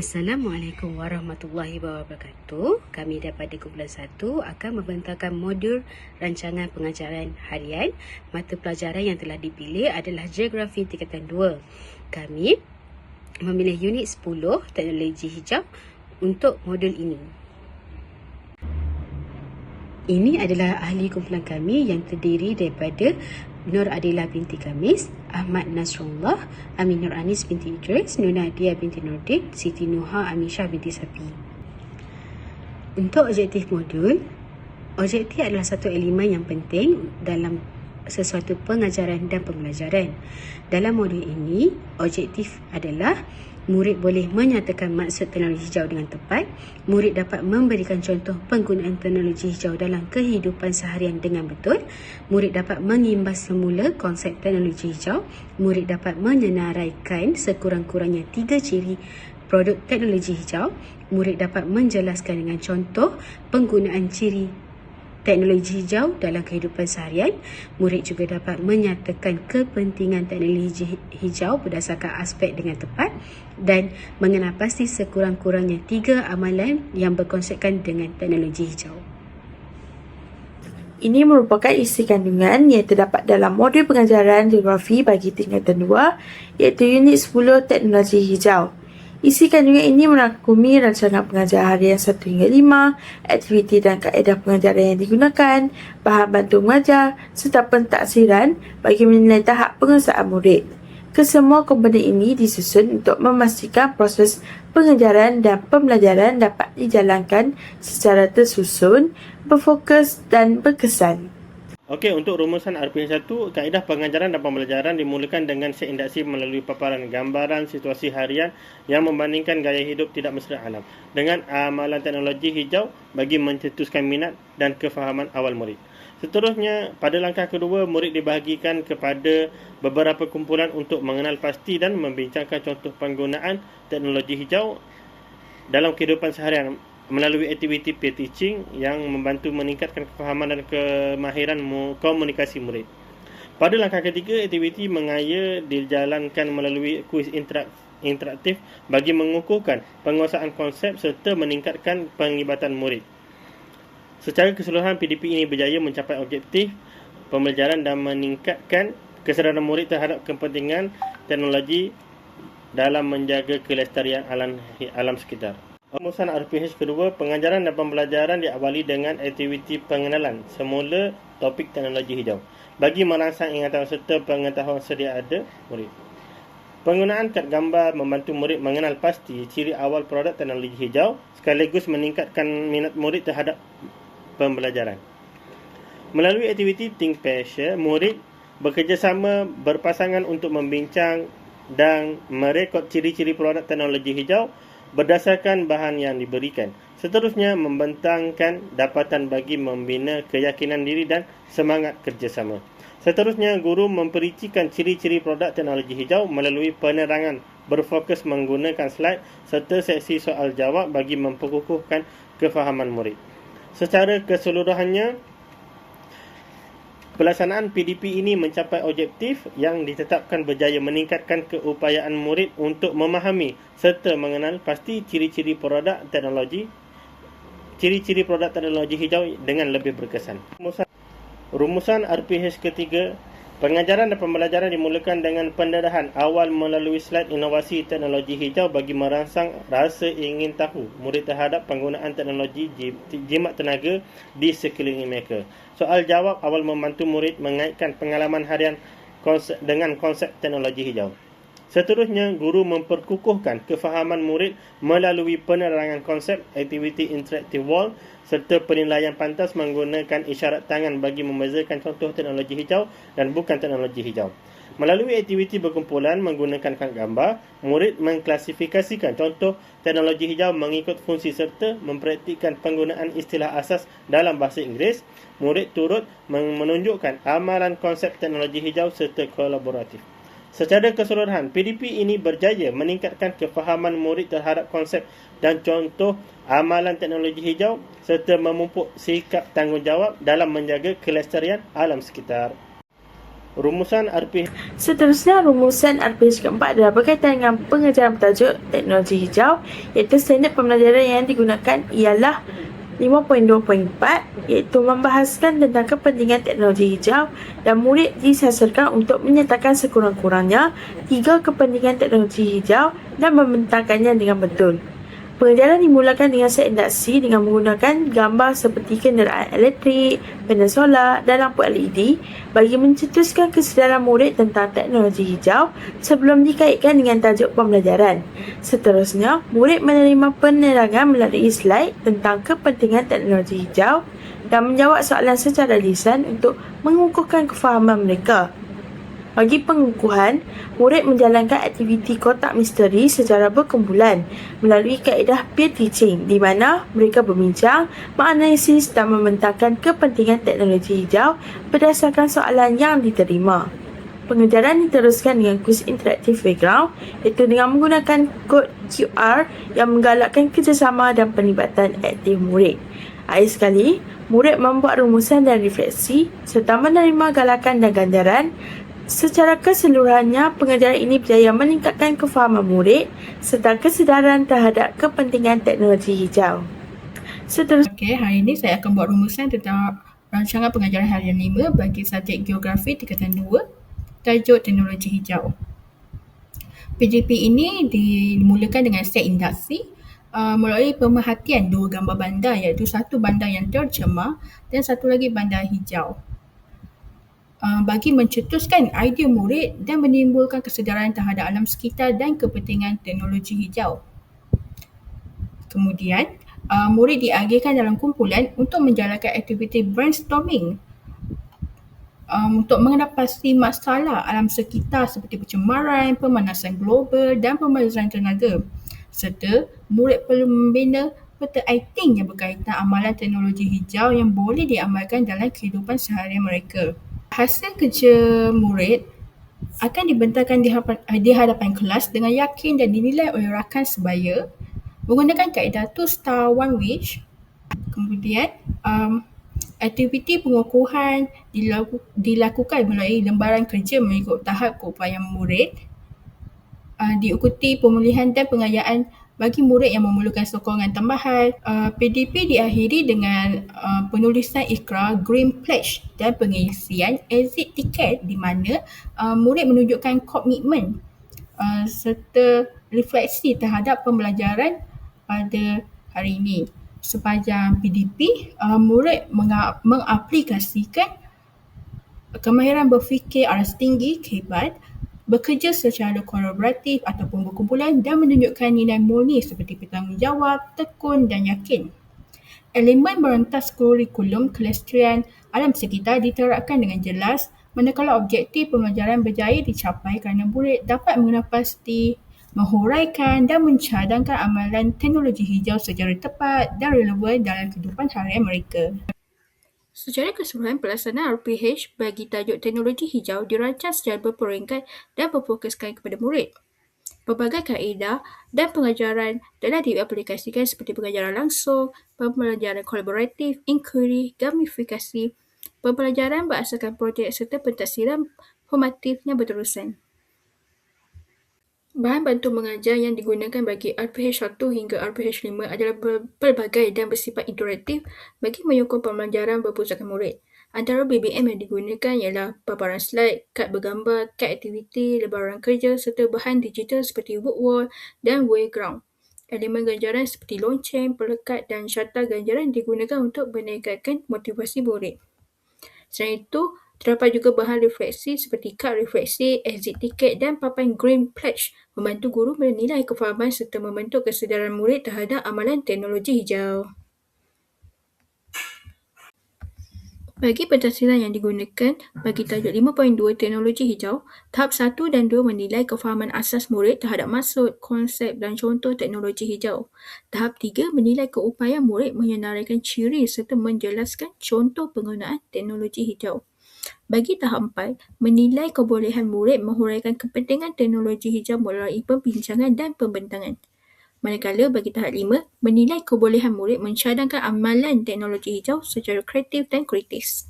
Assalamualaikum warahmatullahi wabarakatuh. Kami daripada kumpulan 1 akan membentangkan modul rancangan pengajaran harian. Mata pelajaran yang telah dipilih adalah Geografi tingkatan 2. Kami memilih unit 10 teknologi hijau untuk modul ini. Ini adalah ahli kumpulan kami yang terdiri daripada Nur Adila binti Kamis, Ahmad Nasrullah, Amin Nur Anis binti Idris, Nur Nadia binti Nordin, Siti Nuha Amisha binti Sapi. Untuk objektif modul, objektif adalah satu elemen yang penting dalam sesuatu pengajaran dan pembelajaran. Dalam modul ini, objektif adalah murid boleh menyatakan maksud teknologi hijau dengan tepat, murid dapat memberikan contoh penggunaan teknologi hijau dalam kehidupan seharian dengan betul, murid dapat mengimbas semula konsep teknologi hijau, murid dapat menyenaraikan sekurang-kurangnya tiga ciri produk teknologi hijau, murid dapat menjelaskan dengan contoh penggunaan ciri teknologi hijau dalam kehidupan seharian. Murid juga dapat menyatakan kepentingan teknologi hijau berdasarkan aspek dengan tepat dan mengenal pasti sekurang-kurangnya tiga amalan yang berkonsepkan dengan teknologi hijau. Ini merupakan isi kandungan yang terdapat dalam modul pengajaran geografi bagi tingkatan 2 iaitu unit 10 teknologi hijau. Isi kandungan ini merangkumi rancangan pengajaran harian 1 hingga 5, aktiviti dan kaedah pengajaran yang digunakan, bahan bantu mengajar serta pentaksiran bagi menilai tahap penguasaan murid. Kesemua komponen ini disusun untuk memastikan proses pengajaran dan pembelajaran dapat dijalankan secara tersusun, berfokus dan berkesan. Okey, untuk rumusan RPH 1, kaedah pengajaran dan pembelajaran dimulakan dengan set induksi melalui paparan gambaran situasi harian yang membandingkan gaya hidup tidak mesra alam dengan amalan teknologi hijau bagi mencetuskan minat dan kefahaman awal murid. Seterusnya, pada langkah kedua, murid dibahagikan kepada beberapa kumpulan untuk mengenal pasti dan membincangkan contoh penggunaan teknologi hijau dalam kehidupan seharian melalui aktiviti peer teaching yang membantu meningkatkan kefahaman dan kemahiran komunikasi murid. Pada langkah ketiga, aktiviti mengaya dijalankan melalui kuis interaktif bagi mengukuhkan penguasaan konsep serta meningkatkan penglibatan murid. Secara keseluruhan, PDP ini berjaya mencapai objektif pembelajaran dan meningkatkan kesedaran murid terhadap kepentingan teknologi dalam menjaga kelestarian alam, alam sekitar. Rumusan RPH kedua, pengajaran dan pembelajaran diawali dengan aktiviti pengenalan semula topik teknologi hijau bagi merangsang ingatan serta pengetahuan sedia ada murid. Penggunaan kad gambar membantu murid mengenal pasti ciri awal produk teknologi hijau sekaligus meningkatkan minat murid terhadap pembelajaran. Melalui aktiviti Think Passion, murid bekerjasama berpasangan untuk membincang dan merekod ciri-ciri produk teknologi hijau berdasarkan bahan yang diberikan. Seterusnya, membentangkan dapatan bagi membina keyakinan diri dan semangat kerjasama. Seterusnya, guru mempericikan ciri-ciri produk teknologi hijau melalui penerangan berfokus menggunakan slide serta seksi soal jawab bagi memperkukuhkan kefahaman murid. Secara keseluruhannya, Pelaksanaan PDP ini mencapai objektif yang ditetapkan berjaya meningkatkan keupayaan murid untuk memahami serta mengenal pasti ciri-ciri produk teknologi ciri-ciri produk teknologi hijau dengan lebih berkesan. Rumusan, RPH ketiga Pengajaran dan pembelajaran dimulakan dengan pendedahan awal melalui slide inovasi teknologi hijau bagi merangsang rasa ingin tahu murid terhadap penggunaan teknologi jimat tenaga di sekeliling mereka. Soal jawab awal membantu murid mengaitkan pengalaman harian dengan konsep teknologi hijau. Seterusnya, guru memperkukuhkan kefahaman murid melalui penerangan konsep aktiviti interactive wall serta penilaian pantas menggunakan isyarat tangan bagi membezakan contoh teknologi hijau dan bukan teknologi hijau. Melalui aktiviti berkumpulan menggunakan kad gambar, murid mengklasifikasikan contoh teknologi hijau mengikut fungsi serta mempraktikkan penggunaan istilah asas dalam bahasa Inggeris. Murid turut menunjukkan amalan konsep teknologi hijau serta kolaboratif. Secara keseluruhan, PDP ini berjaya meningkatkan kefahaman murid terhadap konsep dan contoh amalan teknologi hijau serta memupuk sikap tanggungjawab dalam menjaga kelestarian alam sekitar. Rumusan RPH Seterusnya, rumusan RPG keempat adalah berkaitan dengan pengajaran bertajuk teknologi hijau iaitu standard pembelajaran yang digunakan ialah 5.2.4 iaitu membahaskan tentang kepentingan teknologi hijau dan murid disasarkan untuk menyatakan sekurang-kurangnya tiga kepentingan teknologi hijau dan membentangkannya dengan betul. Pengajaran dimulakan dengan set induksi dengan menggunakan gambar seperti kenderaan elektrik, panel solar dan lampu LED bagi mencetuskan kesedaran murid tentang teknologi hijau sebelum dikaitkan dengan tajuk pembelajaran. Seterusnya, murid menerima penerangan melalui slide tentang kepentingan teknologi hijau dan menjawab soalan secara lisan untuk mengukuhkan kefahaman mereka. Bagi pengukuhan, murid menjalankan aktiviti kotak misteri secara berkumpulan melalui kaedah peer teaching di mana mereka berbincang, menganalisis dan membentangkan kepentingan teknologi hijau berdasarkan soalan yang diterima. Pengejaran diteruskan dengan kuis interaktif background iaitu dengan menggunakan kod QR yang menggalakkan kerjasama dan penlibatan aktif murid. Akhir sekali, murid membuat rumusan dan refleksi serta menerima galakan dan ganjaran Secara keseluruhannya, pengajaran ini berjaya meningkatkan kefahaman murid serta kesedaran terhadap kepentingan teknologi hijau. Seterusnya, okay, hari ini saya akan buat rumusan tentang rancangan pengajaran harian 5 bagi subjek geografi tingkatan 2, tajuk teknologi hijau. PJP ini dimulakan dengan set induksi uh, melalui pemerhatian dua gambar bandar iaitu satu bandar yang tercemar dan satu lagi bandar hijau. Uh, bagi mencetuskan idea murid dan menimbulkan kesedaran terhadap alam sekitar dan kepentingan teknologi hijau. Kemudian, uh, murid diagihkan dalam kumpulan untuk menjalankan aktiviti brainstorming um, untuk mengenal pasti masalah alam sekitar seperti pencemaran, pemanasan global dan pembelajaran tenaga. Serta, murid perlu membina peta iting yang berkaitan amalan teknologi hijau yang boleh diamalkan dalam kehidupan seharian mereka hasil kerja murid akan dibentangkan di hadapan, di hadapan kelas dengan yakin dan dinilai oleh rakan sebaya menggunakan kaedah two star one wish. Kemudian, um, aktiviti pengukuhan dilaku, dilakukan melalui lembaran kerja mengikut tahap keupayaan murid. Uh, diikuti pemulihan dan pengayaan bagi murid yang memerlukan sokongan tambahan, uh, PDP diakhiri dengan uh, penulisan ikrar Green Pledge dan pengisian exit ticket di mana uh, murid menunjukkan komitmen uh, serta refleksi terhadap pembelajaran pada hari ini. Sepanjang PDP, uh, murid mengaplikasikan kemahiran berfikir aras tinggi, KBAD, bekerja secara kolaboratif ataupun berkumpulan dan menunjukkan nilai murni seperti bertanggungjawab, tekun dan yakin. Elemen merentas kurikulum kelestrian alam sekitar diterapkan dengan jelas manakala objektif pembelajaran berjaya dicapai kerana murid dapat mengenal pasti, menghuraikan dan mencadangkan amalan teknologi hijau secara tepat dan relevan dalam kehidupan harian mereka. Secara keseluruhan, pelaksanaan RPH bagi tajuk teknologi hijau dirancang secara berperingkat dan berfokuskan kepada murid. Pelbagai kaedah dan pengajaran telah diaplikasikan seperti pengajaran langsung, pembelajaran kolaboratif, inquiry, gamifikasi, pembelajaran berasaskan projek serta pentadsiran formatif yang berterusan. Bahan bantu mengajar yang digunakan bagi RPH 1 hingga RPH 5 adalah pelbagai dan bersifat interaktif bagi menyokong pembelajaran berpusatkan murid. Antara BBM yang digunakan ialah paparan slide, kad bergambar, kad aktiviti, lebaran kerja serta bahan digital seperti wall dan wayground. Elemen ganjaran seperti lonceng, pelekat dan syarta ganjaran digunakan untuk meningkatkan motivasi murid. Selain itu, Terdapat juga bahan refleksi seperti kad refleksi, exit ticket dan papan green pledge membantu guru menilai kefahaman serta membentuk kesedaran murid terhadap amalan teknologi hijau. Bagi pentafsiran yang digunakan bagi tajuk 5.2 teknologi hijau, tahap 1 dan 2 menilai kefahaman asas murid terhadap maksud, konsep dan contoh teknologi hijau. Tahap 3 menilai keupayaan murid menyenaraikan ciri serta menjelaskan contoh penggunaan teknologi hijau. Bagi tahap empat, menilai kebolehan murid menghuraikan kepentingan teknologi hijau melalui pembincangan dan pembentangan. Manakala bagi tahap lima, menilai kebolehan murid mencadangkan amalan teknologi hijau secara kreatif dan kritis.